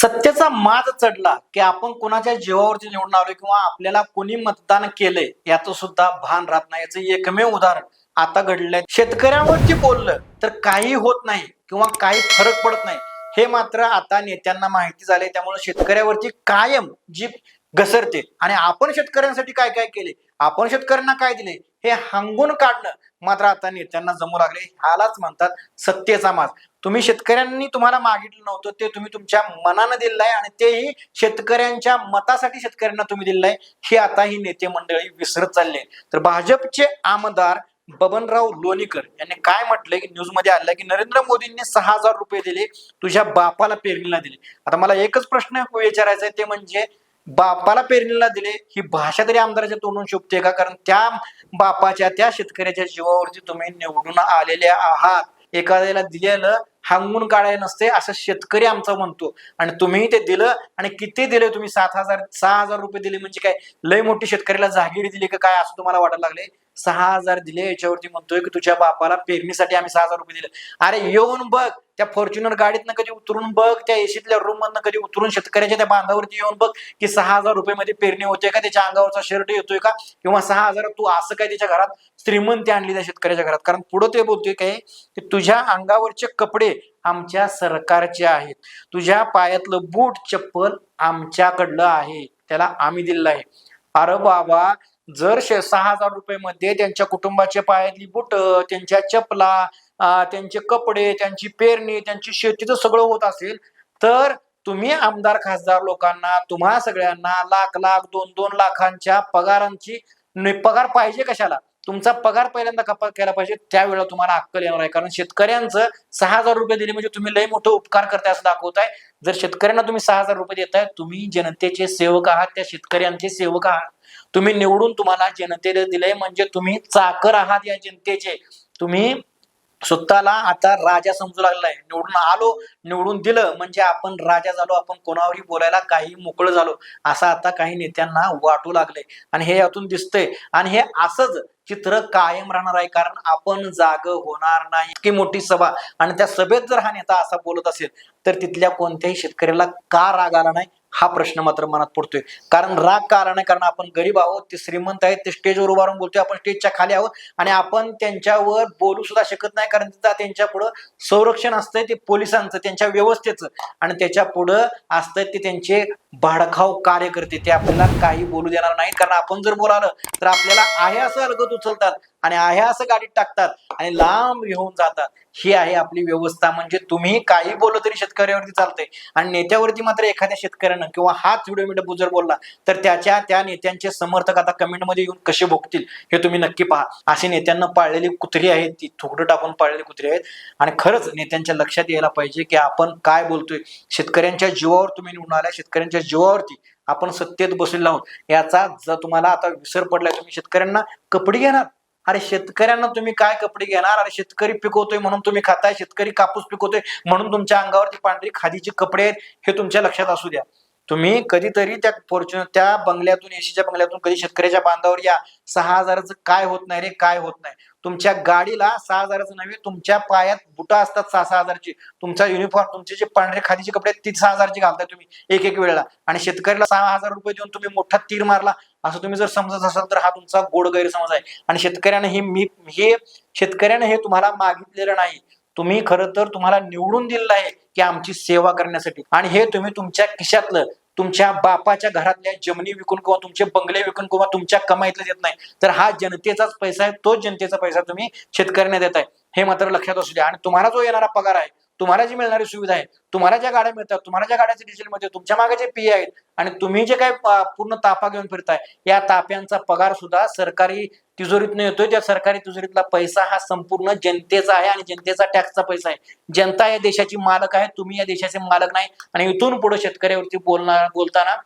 सत्तेचा माज चढला की आपण कोणाच्या जीवावरती निवडून आलोय किंवा आपल्याला कोणी मतदान केलंय याचं सुद्धा भान राहत नाही. याचं एकमेव उदाहरण आता घडलंय. शेतकऱ्यांवरती बोललं तर काही होत नाही किंवा काही फरक पडत नाही. हे मात्र आता नेत्यांना माहिती झाले त्यामुळे शेतकऱ्यावरती कायम जी घसरते. आणि आपण शेतकऱ्यांसाठी काय काय केले? आपण शेतकऱ्यांना काय दिले? हे हांगून काढणं मात्र आता नेत्यांना जमू लागले. ह्यालाच म्हणतात सत्तेचा माज. तुम्ही शेतकऱ्यांनी तुम्हाला मागितलं नव्हतं ते तुम्ही तुमच्या मनानं दिलेलं आहे आणि तेही शेतकऱ्यांच्या मतासाठी शेतकऱ्यांना तुम्ही दिलेलं आहे हे आता ही नेते मंडळी विसरत चालले. आहे. तर भाजपचे आमदार बबनराव लोणीकर यांनी काय म्हटलंय की न्यूजमध्ये आलंय की नरेंद्र मोदींनी सहा हजार रुपये दिले तुझ्या बापाला पेरणीला दिले. आता मला एकच प्रश्न विचारायचा आहे ते म्हणजे बापाला पेरणीला दिले. ही भाषा तरी आमदाराच्या तोंडून शोभते का? कारण त्या बापाच्या त्या शेतकऱ्याच्या जीवावरती तुम्ही निवडून आलेले आहात. एखाद्याला दिलेलं हांगून काढायला नसते असं शेतकरी आमचा म्हणतो. आणि तुम्ही ते दिलं आणि किती दिले तुम्ही? सात हजार सहा हजार रुपये दिले म्हणजे काय? लय मोठी शेतकऱ्याला जागीर दिली का काय? असं तुम्हाला वाटायला लागले. सहा हजार दिले याच्यावरती म्हणतोय की तुझ्या बापाला पेरणीसाठी आम्ही सहा हजार रुपये दिले. अरे येऊन बघ त्या फॉर्च्युनर गाडीतनं कधी उतरून बघ त्या एसीतल्या रूम मधनं कधी उतरून शेतकऱ्याच्या त्या बांधावरती येऊन बघ की सहा हजार रुपये मध्ये पेरणी होते का त्याच्या अंगावरचा शर्ट येतोय का किंवा सहा हजार तू असं काय त्याच्या घरात श्रीमंती आणली त्या शेतकऱ्याच्या घरात? कारण पुढं ते बोलतोय काय की तुझ्या अंगावरचे कपडे आमच्या सरकारचे आहेत. तुझ्या पायातलं बूट चप्पल आमच्याकडलं आहे त्याला आम्ही दिलेलं आहे. अरे बाबा जर सहा हजार रुपये मध्ये त्यांच्या कुटुंबाच्या पायातली बुट त्यांच्या चपला त्यांचे कपडे त्यांची पेरणी त्यांची शेतीचं सगळं होत असेल तर तुम्ही आमदार खासदार लोकांना तुम्हा सगळ्यांना लाख लाख दोन दोन लाखांच्या पगारांची पगार पाहिजे कशाला? तुमचा पगार पहिल्यांदा कपा केला पाहिजे त्यावेळेला तुम्हाला अक्कल येणार आहे. कारण शेतकऱ्यांचं सहा हजार रुपये दिले म्हणजे तुम्ही लय मोठं उपकार करताय असं दाखवताय. जर शेतकऱ्यांना तुम्ही सहा हजार रुपये देताय तुम्ही जनतेचे सेवक आहात त्या शेतकऱ्यांचे सेवक आहात. तुम्ही निवडून तुम्हाला जनतेला दिलंय म्हणजे तुम्ही चाकर आहात या जनतेचे. तुम्ही स्वतःला आता राजा समजू लागलाय. निवडून आलो निवडून दिलं म्हणजे आपण राजा झालो आपण कोणावरही बोलायला काही मोकळं झालो असं आता काही नेत्यांना वाटू लागले आणि हे यातून दिसतंय. आणि हे असंच चित्र कायम राहणार आहे कारण आपण जाग होणार नाही. इतकी मोठी सभा. आणि त्या सभेत जर हा नेता असा बोलत असेल तर तिथल्या कोणत्याही शेतकऱ्याला का राग आला नाही? हा प्रश्न मात्र मनात पडतोय. कारण राग का आला नाही? कारण आपण गरीब आहोत ते श्रीमंत आहेत ते स्टेजवर उभारून बोलतोय आपण स्टेजच्या खाली आहोत आणि आपण त्यांच्यावर बोलू सुद्धा शकत नाही कारण त्यांच्या पुढं संरक्षण असतंय ते पोलिसांचं त्यांच्या व्यवस्थेचं आणि त्याच्या पुढं असतंय ते त्यांचे भाडखाव कार्यकर्ते. ते आपल्याला काही बोलू देणार नाहीत. कारण आपण जर बोलालं तर आपल्याला आहे असं अलगत उचलतात. आणि आहे असं गाडीत टाकतात आणि लांब घेऊन जातात. ही आहे आपली व्यवस्था. म्हणजे तुम्ही काही बोललं तरी शेतकऱ्यावरती चालतंय. आणि नेत्यावरती मात्र एखाद्या शेतकऱ्यानं किंवा हाच व्हिडिओ मीडिया जर बोलला तर त्याच्या त्या नेत्यांचे समर्थक आता कमेंटमध्ये येऊन कसे भोगतील हे तुम्ही नक्की पहा. अशी नेत्यांना पाळलेली कुत्री आहेत ती थोडं टाकून पाळलेली कुत्री आहेत. आणि खरंच नेत्यांच्या लक्षात यायला पाहिजे की आपण काय बोलतोय. शेतकऱ्यांच्या जीवावर तुम्ही निवडून आल्या शेतकऱ्यांच्या जीवावरती आपण सत्तेत बसलेलो आहोत याचा जर तुम्हाला आता विसर पडलाय तुम्ही शेतकऱ्यांना कपडे घेणार. अरे शेतकऱ्यांना तुम्ही काय कपडे घेणार? अरे शेतकरी पिकवतोय म्हणून तुम्ही खाताय शेतकरी कापूस पिकवतोय म्हणून तुमच्या अंगावरती पांढरी खादीचे कपडे आहेत हे तुमच्या लक्षात असू द्या. तुम्ही कधीतरी त्या फॉर्च्युनर त्या बंगल्यातून एसीच्या बंगल्यातून कधी शेतकऱ्याच्या बांधावर या. सहा हजाराचं काय होत नाही रे काय होत नाही. तुमच्या गाडीला सहा हजाराचं नव्हे तुमच्या पायात बुटा असतात सहा सहा हजारची. तुमचा युनिफॉर्म तुमचे जे पांढरे खादीचे कपडे आहेत, ती सहा हजारची घालताय तुम्ही एक एक वेळेला. आणि शेतकऱ्याला सहा हजार रुपये देऊन तुम्ही मोठा तीर मारला असं तुम्ही जर समजत असाल तर हा तुमचा गोड गैरसमज आहे. आणि शेतकऱ्याने हे मी हे शेतकऱ्याने हे तुम्हाला मागितलेलं नाही. तुम्ही खरं तर तुम्हाला निवडून दिलेलं आहे की आमची सेवा करण्यासाठी. आणि हे तुम्ही तुमच्या खिशातलं तुमच्या बापाच्या घरातल्या जमिनी विकून किंवा तुमचे बंगले विकून किंवा तुमच्या कमाईतलं देत नाही तर हा जनतेचाच पैसा आहे तोच जनतेचा पैसा तुम्ही शेतकऱ्यांना देत आहे हे मात्र लक्षात असू द्या. आणि तुम्हाला जो येणारा पगार आहे तुम्हाला जी मिळणारी सुविधा आहे तुम्हाला ज्या गाड्या मिळतात तुम्हाला ज्या गाड्याचे डिझेल मध्ये तुमच्या मागे जे पी आहेत आणि तुम्ही जे काय पूर्ण ताफा घेऊन फिरताय या ताफ्यांचा पगार सुद्धा सरकारी तिजोरीतनं येतोय. त्या सरकारी तिजोरीतला पैसा हा संपूर्ण जनतेचा आहे आणि जनतेचा टॅक्सचा पैसा आहे. जनता या देशाची मालक आहे तुम्ही या देशाचे मालक नाही. आणि इथून पुढे शेतकऱ्यावरती बोलणार बोलताना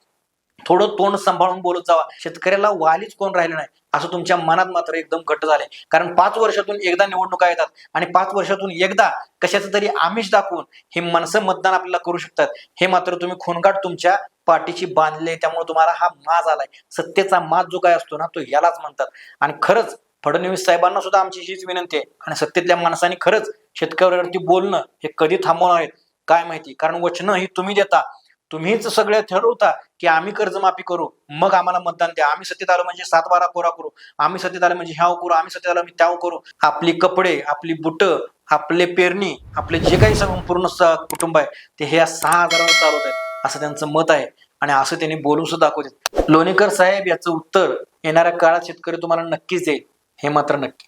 थोडं तोंड सांभाळून बोलत जावा. शेतकऱ्याला वालीच कोण राहिले नाही? असं तुमच्या मनात मात्र एकदम घट झालंय. कारण पाच वर्षातून एकदा निवडणुका येतात आणि पाच वर्षातून एकदा कशाचं तरी आमिष दाखवून हे माणसं मतदान आपल्याला करू शकतात. हे मात्र तुम्ही खोनगाट तुमच्या पाठीशी बांधले त्यामुळे तुम्हाला हा माज आलाय. सत्तेचा माज जो काय असतो ना तो यालाच म्हणतात. आणि खरंच फडणवीस साहेबांना सुद्धा आमची हीच विनंती आहे. आणि सत्तेतल्या माणसांनी खरंच शेतकऱ्यावरती बोलणं हे कधी थांबवणार आहेत काय माहिती? कारण वचनं ही तुम्ही देता. तुम्हीच सगळे ठरवता की आम्ही कर्जमाफी करू मग आम्हाला मतदान द्या. आम्ही सत्तेत आलो म्हणजे सात बारा कोरा करू. आम्ही सत्तेत आलो म्हणजे ह्याव करू. आम्ही सत्तेत आलो म्हणजे त्याव करू. आपली कपडे आपली बुट आपले पेरणी आपले जे काही संपूर्ण कुटुंब आहे ते हे या सहा हजारावर चालवत आहेत असं त्यांचं मत आहे. आणि असं त्यांनी बोलून सुद्धा दाखवतात लोणीकर साहेब याचं उत्तर येणाऱ्या काळात शेतकरी तुम्हाला नक्कीच देईल. हे मात्र नक्की.